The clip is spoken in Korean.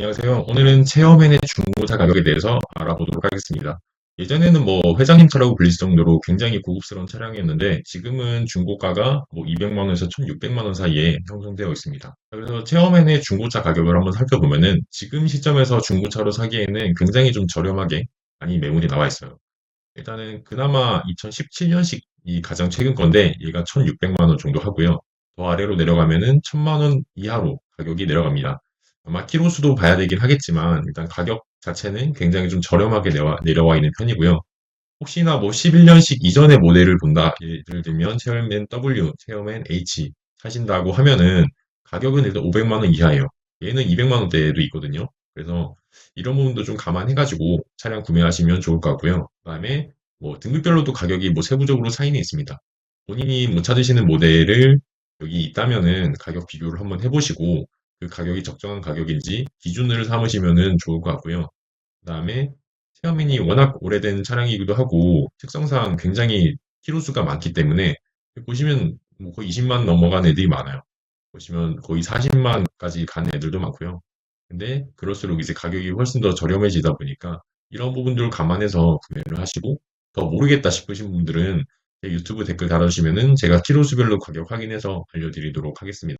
안녕하세요. 오늘은 체험앤의 중고차 가격에 대해서 알아보도록 하겠습니다. 예전에는 뭐 회장님 차라고 불릴 정도로 굉장히 고급스러운 차량이었는데 지금은 중고가가 뭐 200만 원에서 1,600만 원 사이에 형성되어 있습니다. 그래서 체험앤의 중고차 가격을 한번 살펴보면은 지금 시점에서 중고차로 사기에는 굉장히 좀 저렴하게 많이 매물이 나와 있어요. 일단은 그나마 2017년식이 가장 최근 건데 얘가 1,600만 원 정도 하고요. 더 아래로 내려가면은 1,000만 원 이하로 가격이 내려갑니다. 아마 키로 수도 봐야 되긴 하겠지만 일단 가격 자체는 굉장히 좀 저렴하게 내려와 있는 편이고요. 혹시나 뭐 11년식 이전의 모델을 본다. 예를 들면 체어맨 W, 체어맨 H 사신다고 하면은 가격은 일단 500만 원 이하예요. 얘는 200만 원대도 있거든요. 그래서 이런 부분도 좀 감안해가지고 차량 구매하시면 좋을 것 같고요. 그다음에 뭐 등급별로도 가격이 뭐 세부적으로 차이는 있습니다. 본인이 못 찾으시는 모델을 여기 있다면은 가격 비교를 한번 해보시고 그 가격이 적정한 가격인지 기준을 삼으시면은 좋을 것 같고요. 그 다음에 체어맨이 워낙 오래된 차량이기도 하고 특성상 굉장히 키로수가 많기 때문에 보시면 뭐 거의 20만 넘어간 애들이 많아요. 보시면 거의 40만까지 간 애들도 많고요. 근데 그럴수록 이제 가격이 훨씬 더 저렴해지다 보니까 이런 부분들을 감안해서 구매를 하시고 더 모르겠다 싶으신 분들은 제 유튜브 댓글 달아주시면은 제가 키로수별로 가격 확인해서 알려드리도록 하겠습니다.